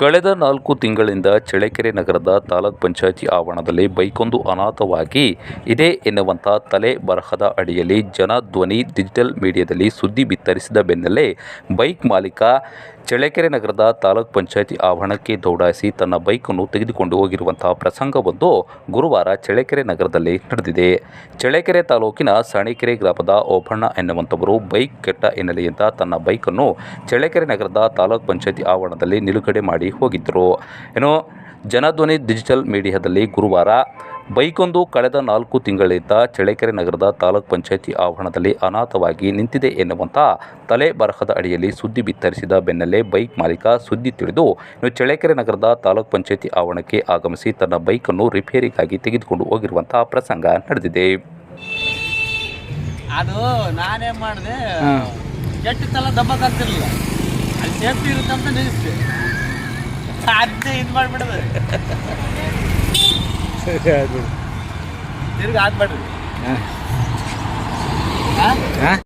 ಕಳೆದ ನಾಲ್ಕು ತಿಂಗಳಿಂದ ಚಳ್ಳಕೆರೆ ನಗರದ ತಾಲೂಕ್ ಪಂಚಾಯತಿ ಆವರಣದಲ್ಲಿ ಬೈಕೊಂದು ಅನಾಥವಾಗಿ ಇದೆ ಎನ್ನುವಂಥ ತಲೆ ಬರಹದ ಅಡಿಯಲ್ಲಿ ಜನಧ್ವನಿ ಡಿಜಿಟಲ್ ಮೀಡಿಯಾದಲ್ಲಿ ಸುದ್ದಿ ಬಿತ್ತರಿಸಿದ ಬೆನ್ನಲ್ಲೇ ಬೈಕ್ ಮಾಲೀಕ ಚಳ್ಳಕೆರೆ ನಗರದ ತಾಲೂಕ್ ಪಂಚಾಯತಿ ಆವರಣಕ್ಕೆ ದೌಡಾಯಿಸಿ ತನ್ನ ಬೈಕನ್ನು ತೆಗೆದುಕೊಂಡು ಹೋಗಿರುವಂತಹ ಪ್ರಸಂಗವೊಂದು ಗುರುವಾರ ಚಳ್ಳಕೆರೆ ನಗರದಲ್ಲಿ ನಡೆದಿದೆ. ಚಳ್ಳಕೆರೆ ತಾಲೂಕಿನ ಸಾಣಿಕೆರೆ ಗ್ರಾಮದ ಓಬಣ್ಣ ಎನ್ನುವಂಥವರು ಬೈಕ್ ಕೆಟ್ಟ ಹಿನ್ನೆಲೆಯಿಂದ ತನ್ನ ಬೈಕನ್ನು ಚಳ್ಳಕೆರೆ ನಗರದ ತಾಲೂಕ್ ಪಂಚಾಯತಿ ಆವರಣದಲ್ಲಿ ನಿಲುಗಡೆ ಮಾಡಿ ಹೋಗಿದ್ದರು ಏನು ಜನಧ್ವನಿ ಡಿಜಿಟಲ್ ಮೀಡಿಯಾದಲ್ಲಿ ಗುರುವಾರ ಬೈಕೊಂದು ಕಳೆದ ನಾಲ್ಕು ತಿಂಗಳಿಂದ ಚಳ್ಳಕೆರೆ ನಗರದ ತಾಲೂಕ್ ಪಂಚಾಯತಿ ಆವರಣದಲ್ಲಿ ಅನಾಥವಾಗಿ ನಿಂತಿದೆ ಎನ್ನುವಂಥ ತಲೆ ಬರಹದ ಅಡಿಯಲ್ಲಿ ಸುದ್ದಿ ಬಿತ್ತರಿಸಿದ ಬೆನ್ನಲ್ಲೇ ಬೈಕ್ ಮಾಲೀಕ ಸುದ್ದಿ ತಿಳಿದು ಇನ್ನು ಚಳ್ಳಕೆರೆ ನಗರದ ತಾಲೂಕ್ ಪಂಚಾಯತಿ ಆವರಣಕ್ಕೆ ಆಗಮಿಸಿ ತನ್ನ ಬೈಕನ್ನು ರಿಪೇರಿಗಾಗಿ ತೆಗೆದುಕೊಂಡು ಹೋಗಿರುವಂತಹ ಪ್ರಸಂಗ ನಡೆದಿದೆ. ಅದು ನಾನೇ ಮಾಡಿದೆ ಕೆಟ್ಟ ಆಗ್ತಿರ್ಲಿಲ್ಲ ಅಲ್ಲಿ ಸೇಫ್ಟಿ ಇರುತ್ತೆ ಅಂತ ನಿಲ್ಲಿಸ್ದೆ ಅದೇ ಇದು ಮಾಡ್ಬಿಡೋದು. ಸರಿ ಆಯ್ತು ತಿರ್ಗಿ ಹಾಕ್ಬೇಡ್ರಿ ಹಾಂ. ಹಾ? ಹಾಂ?